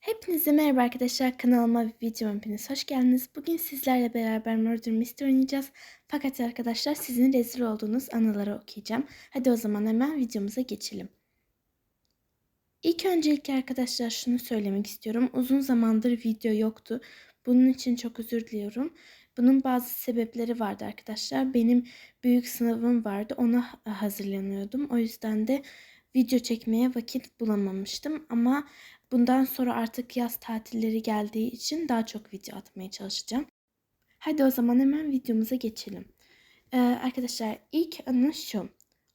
Hepinize merhaba arkadaşlar kanalıma ve videoma hepiniz hoş geldiniz. Bugün sizlerle beraber Murder Mystery oynayacağız. Fakat arkadaşlar sizin rezil olduğunuz anıları okuyacağım. Hadi o zaman hemen videomuza geçelim. İlk öncelikle arkadaşlar şunu söylemek istiyorum. Uzun zamandır video yoktu. Bunun için çok özür diliyorum. Bunun bazı sebepleri vardı arkadaşlar. Benim büyük sınavım vardı. Ona hazırlanıyordum. O yüzden de video çekmeye vakit bulamamıştım. Ama bundan sonra artık yaz tatilleri geldiği için daha çok video atmaya çalışacağım. Hadi o zaman hemen videomuza geçelim. Ee, arkadaşlar ilk anı şu.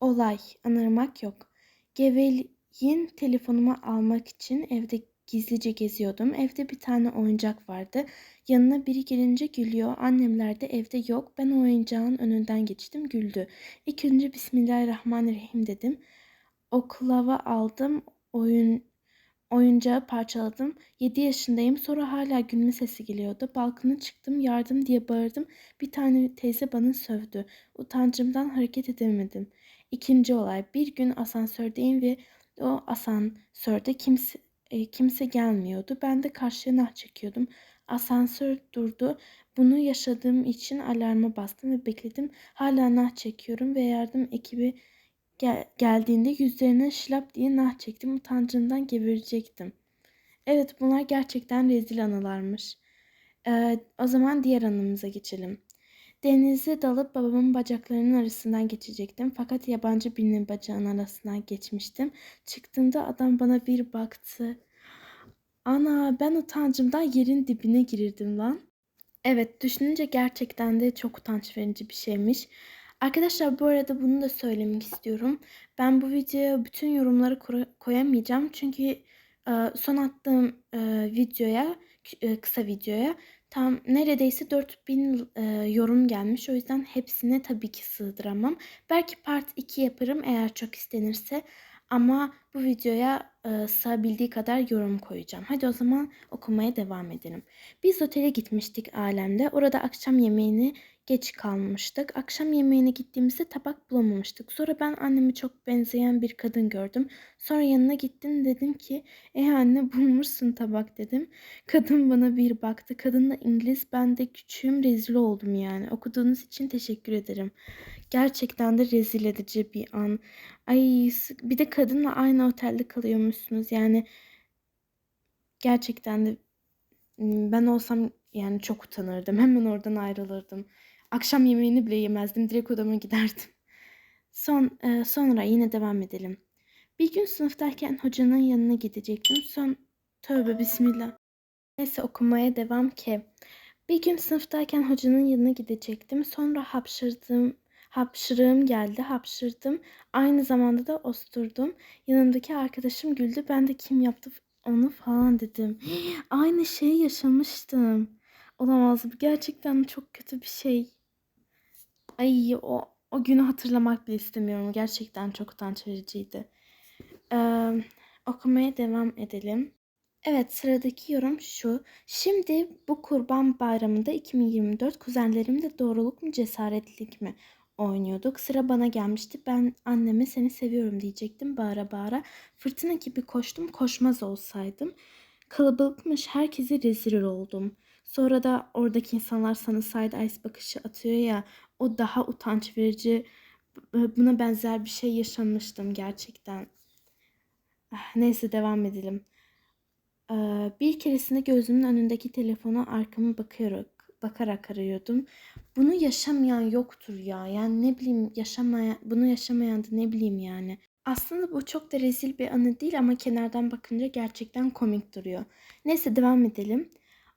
Olay, anırmak yok. Gevel'in telefonumu almak için evde gizlice geziyordum. Evde bir tane oyuncak vardı. Yanına biri gelince gülüyor. Annemler de evde yok. Ben oyuncağın önünden geçtim güldü. İlk önce Bismillahirrahmanirrahim dedim. Oklava aldım. Oyun oyuncağı parçaladım. 7 yaşındayım. Sonra hala gülme sesi geliyordu. Balkona çıktım. Yardım diye bağırdım. Bir tane teyze bana sövdü. Utancımdan hareket edemedim. İkinci olay. Bir gün asansördeyim ve o asansörde kimse e, kimse gelmiyordu. Ben de karşıya nah çekiyordum. Asansör durdu. Bunu yaşadığım için alarma bastım ve bekledim. Hala nah çekiyorum ve yardım ekibi gel- geldiğinde yüzlerine şılap diye nah çektim. Utancımdan geberecektim. Evet bunlar gerçekten rezil anılarmış. Ee, o zaman diğer anımıza geçelim. Denize dalıp babamın bacaklarının arasından geçecektim. Fakat yabancı birinin bacağının arasından geçmiştim. Çıktığımda adam bana bir baktı. Ana ben utancımdan yerin dibine girirdim lan. Evet düşününce gerçekten de çok utanç verici bir şeymiş. Arkadaşlar bu arada bunu da söylemek istiyorum. Ben bu videoya bütün yorumları koyamayacağım. Çünkü e, son attığım e, videoya, e, kısa videoya tam neredeyse 4000 yorum gelmiş. O yüzden hepsine tabii ki sığdıramam. Belki part 2 yaparım eğer çok istenirse. Ama bu videoya e, sığabildiği kadar yorum koyacağım. Hadi o zaman okumaya devam edelim. Biz otele gitmiştik alemde. Orada akşam yemeğini geç kalmıştık. Akşam yemeğine gittiğimizde tabak bulamamıştık. Sonra ben anneme çok benzeyen bir kadın gördüm. Sonra yanına gittim dedim ki e anne bulmuşsun tabak dedim. Kadın bana bir baktı. Kadın da İngiliz ben de küçüğüm rezil oldum yani. Okuduğunuz için teşekkür ederim. Gerçekten de rezil edici bir an. Ay bir de kadınla aynı otelde kalıyormuşsunuz. Yani gerçekten de ben olsam yani çok utanırdım. Hemen oradan ayrılırdım. Akşam yemeğini bile yemezdim. Direkt odama giderdim. Son e, sonra yine devam edelim. Bir gün sınıftayken hocanın yanına gidecektim. Son tövbe bismillah. Neyse okumaya devam ki. Bir gün sınıftayken hocanın yanına gidecektim. Sonra hapşırdım. Hapşırığım geldi. Hapşırdım. Aynı zamanda da osturdum. Yanımdaki arkadaşım güldü. Ben de kim yaptı onu falan dedim. Aynı şeyi yaşamıştım. Olamaz. Bu gerçekten çok kötü bir şey. Ay o o günü hatırlamak bile istemiyorum. Gerçekten çok utanç vericiydi. Ee, okumaya devam edelim. Evet sıradaki yorum şu. Şimdi bu kurban bayramında 2024 kuzenlerimle doğruluk mu cesaretlik mi oynuyorduk. Sıra bana gelmişti. Ben anneme seni seviyorum diyecektim bağıra bağıra. Fırtına gibi koştum koşmaz olsaydım. Kalabalıkmış herkese rezil oldum. Sonra da oradaki insanlar sana side eyes bakışı atıyor ya o daha utanç verici. Buna benzer bir şey yaşamıştım gerçekten. Ah, neyse devam edelim. Bir keresinde gözümün önündeki telefona arkamı bakarak bakarak arıyordum. Bunu yaşamayan yoktur ya. Yani ne bileyim yaşamayan bunu yaşamayan da ne bileyim yani. Aslında bu çok da rezil bir anı değil ama kenardan bakınca gerçekten komik duruyor. Neyse devam edelim.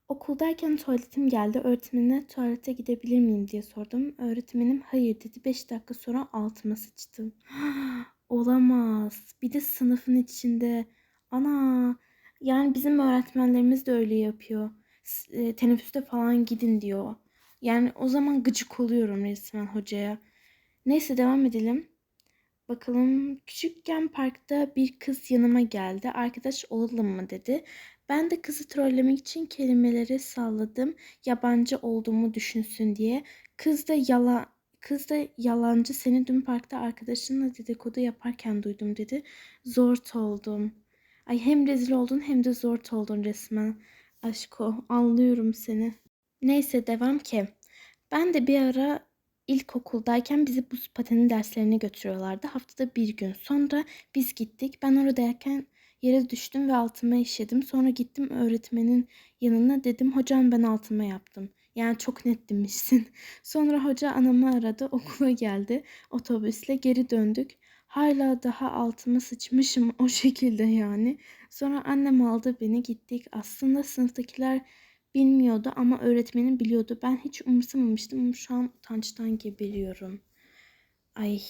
Okuldayken tuvaletim geldi. Öğretmenine tuvalete gidebilir miyim diye sordum. Öğretmenim hayır dedi. 5 dakika sonra altıma sıçtım. Olamaz. Bir de sınıfın içinde. Ana. Yani bizim öğretmenlerimiz de öyle yapıyor. E, teneffüste falan gidin diyor. Yani o zaman gıcık oluyorum resmen hocaya. Neyse devam edelim. Bakalım küçükken parkta bir kız yanıma geldi. Arkadaş olalım mı dedi. Ben de kızı trollemek için kelimeleri salladım. Yabancı olduğumu düşünsün diye. Kız da yala Kız da yalancı seni dün parkta arkadaşınla dedikodu yaparken duydum dedi. Zor oldum. Ay hem rezil oldun hem de zor oldun resmen. Aşko anlıyorum seni. Neyse devam ki. Ben de bir ara ilkokuldayken bizi buz pateni derslerine götürüyorlardı. Haftada bir gün. Sonra biz gittik. Ben oradayken yere düştüm ve altıma işedim. Sonra gittim öğretmenin yanına dedim hocam ben altıma yaptım. Yani çok net demişsin. Sonra hoca anamı aradı okula geldi. Otobüsle geri döndük. Hala daha altıma sıçmışım o şekilde yani. Sonra annem aldı beni gittik. Aslında sınıftakiler bilmiyordu ama öğretmenim biliyordu. Ben hiç umursamamıştım ama şu an utançtan geberiyorum. Ay.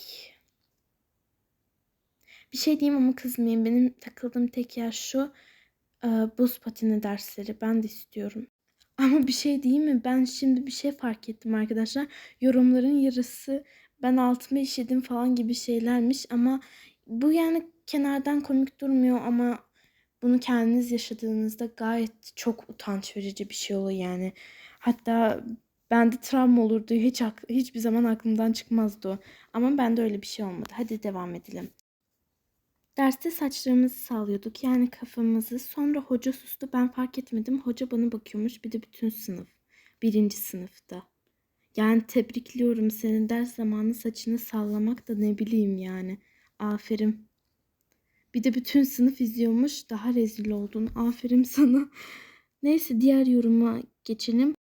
Bir şey diyeyim ama kızmayın. Benim takıldığım tek yer şu. e, buz pateni dersleri. Ben de istiyorum. Ama bir şey diyeyim mi? Ben şimdi bir şey fark ettim arkadaşlar. Yorumların yarısı ben altıma işedim falan gibi şeylermiş ama bu yani kenardan komik durmuyor ama bunu kendiniz yaşadığınızda gayet çok utanç verici bir şey oluyor yani. Hatta bende travma olurdu. Hiç hiçbir zaman aklımdan çıkmazdı. Ama bende öyle bir şey olmadı. Hadi devam edelim. Derste saçlarımızı sallıyorduk yani kafamızı. Sonra hoca sustu. Ben fark etmedim. Hoca bana bakıyormuş. Bir de bütün sınıf. Birinci sınıfta. Yani tebrikliyorum seni. Ders zamanı saçını sallamak da ne bileyim yani. Aferin. Bir de bütün sınıf izliyormuş. Daha rezil oldun. Aferin sana. Neyse diğer yoruma geçelim.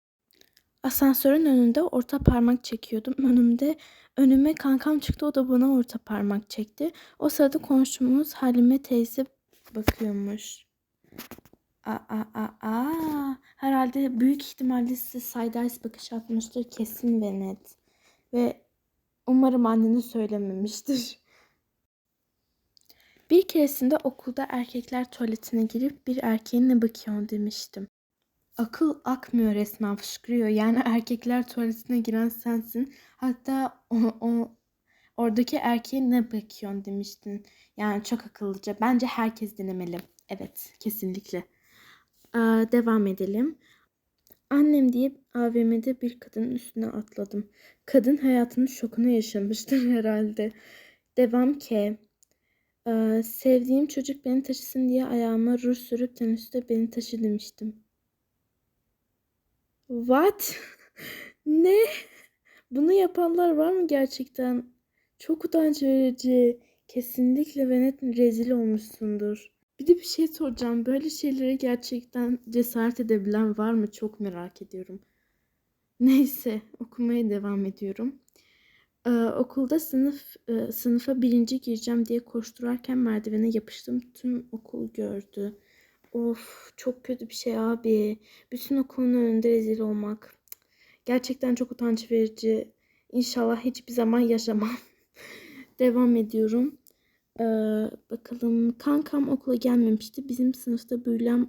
Asansörün önünde orta parmak çekiyordum. Önümde önüme kankam çıktı. O da bana orta parmak çekti. O sırada komşumuz Halime teyze bakıyormuş. Aa, aa, aa. Herhalde büyük ihtimalle size side bakış atmıştır kesin ve net. Ve umarım annene söylememiştir. Bir keresinde okulda erkekler tuvaletine girip bir erkeğin ne bakıyorsun demiştim. Akıl akmıyor resmen fışkırıyor. Yani erkekler tuvaletine giren sensin. Hatta o, o oradaki erkeğe ne bakıyorsun demiştin. Yani çok akıllıca. Bence herkes denemeli. Evet kesinlikle. Aa, devam edelim. Annem diye AVM'de bir kadının üstüne atladım. Kadın hayatının şokunu yaşamıştır herhalde. Devam ki. Ee, sevdiğim çocuk beni taşısın diye ayağıma ruj sürüp tenüste beni taşı demiştim. What? Ne? Bunu yapanlar var mı gerçekten? Çok utanç verici. Kesinlikle ve net rezil olmuşsundur. Bir de bir şey soracağım. Böyle şeylere gerçekten cesaret edebilen var mı? Çok merak ediyorum. Neyse okumaya devam ediyorum. Ee, okulda sınıf e, sınıfa birinci gireceğim diye koşturarken merdivene yapıştım. Tüm okul gördü. Of çok kötü bir şey abi. Bütün okulun önünde rezil olmak. Gerçekten çok utanç verici. İnşallah hiçbir zaman yaşamam. Devam ediyorum. Ee, bakalım kankam okula gelmemişti. Bizim sınıfta Bülent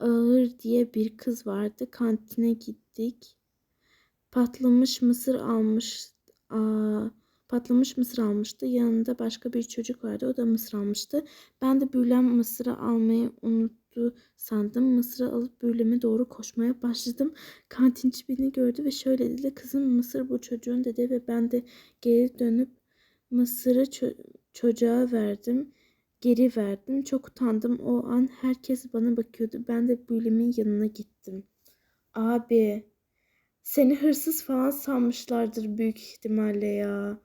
Ağır diye bir kız vardı. Kantine gittik. Patlamış mısır almış. Patlamış mısır almıştı. Yanında başka bir çocuk vardı. O da mısır almıştı. Ben de Bülent mısırı almayı unuttu sandım. Mısırı alıp Bülem'e doğru koşmaya başladım. Kantinci beni gördü ve şöyle dedi. Kızım mısır bu çocuğun dedi ve ben de geri dönüp mısırı ço- çocuğa verdim. Geri verdim. Çok utandım. O an herkes bana bakıyordu. Ben de Bülem'in yanına gittim. Abi seni hırsız falan sanmışlardır büyük ihtimalle ya.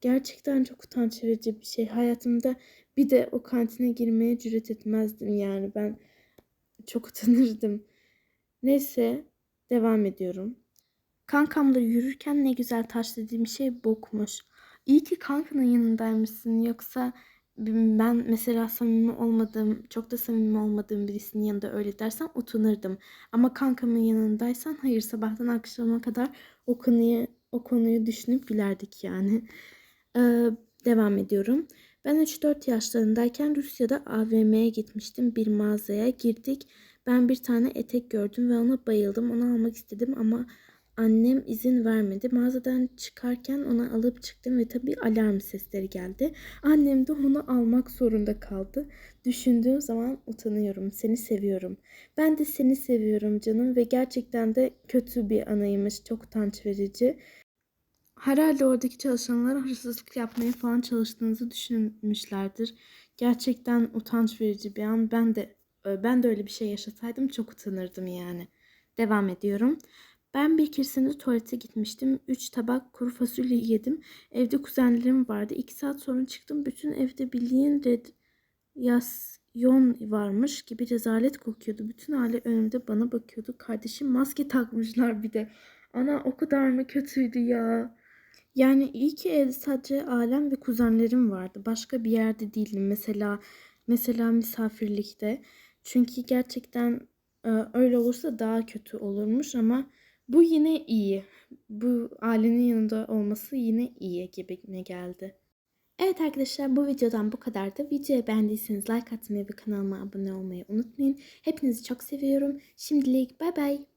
Gerçekten çok utanç verici bir şey. Hayatımda bir de o kantine girmeye cüret etmezdim yani. Ben çok utanırdım. Neyse devam ediyorum. Kankamla yürürken ne güzel taş dediğim şey bokmuş. İyi ki kankanın yanındaymışsın. Yoksa ben mesela samimi olmadığım, çok da samimi olmadığım birisinin yanında öyle dersem utanırdım. Ama kankamın yanındaysan hayır sabahtan akşama kadar o konuyu, o konuyu düşünüp gülerdik yani. Ee, devam ediyorum. Ben 3-4 yaşlarındayken Rusya'da AVM'ye gitmiştim. Bir mağazaya girdik. Ben bir tane etek gördüm ve ona bayıldım. Onu almak istedim ama annem izin vermedi. Mağazadan çıkarken onu alıp çıktım ve tabii alarm sesleri geldi. Annem de onu almak zorunda kaldı. Düşündüğüm zaman utanıyorum. Seni seviyorum. Ben de seni seviyorum canım ve gerçekten de kötü bir anaymış. Çok utanç verici. Herhalde oradaki çalışanlar hırsızlık yapmaya falan çalıştığınızı düşünmüşlerdir. Gerçekten utanç verici bir an. Ben de ben de öyle bir şey yaşasaydım çok utanırdım yani. Devam ediyorum. Ben bir keresinde tuvalete gitmiştim. Üç tabak kuru fasulye yedim. Evde kuzenlerim vardı. İki saat sonra çıktım. Bütün evde bildiğin radyasyon varmış gibi rezalet kokuyordu. Bütün aile önümde bana bakıyordu. Kardeşim maske takmışlar bir de. Ana o kadar mı kötüydü ya? Yani iyi ki evde sadece ailem ve kuzenlerim vardı. Başka bir yerde değildim. Mesela mesela misafirlikte. Çünkü gerçekten e, öyle olursa daha kötü olurmuş ama bu yine iyi. Bu ailenin yanında olması yine iyi gibi geldi. Evet arkadaşlar bu videodan bu kadardı. Videoyu beğendiyseniz like atmayı ve kanalıma abone olmayı unutmayın. Hepinizi çok seviyorum. Şimdilik bay bay.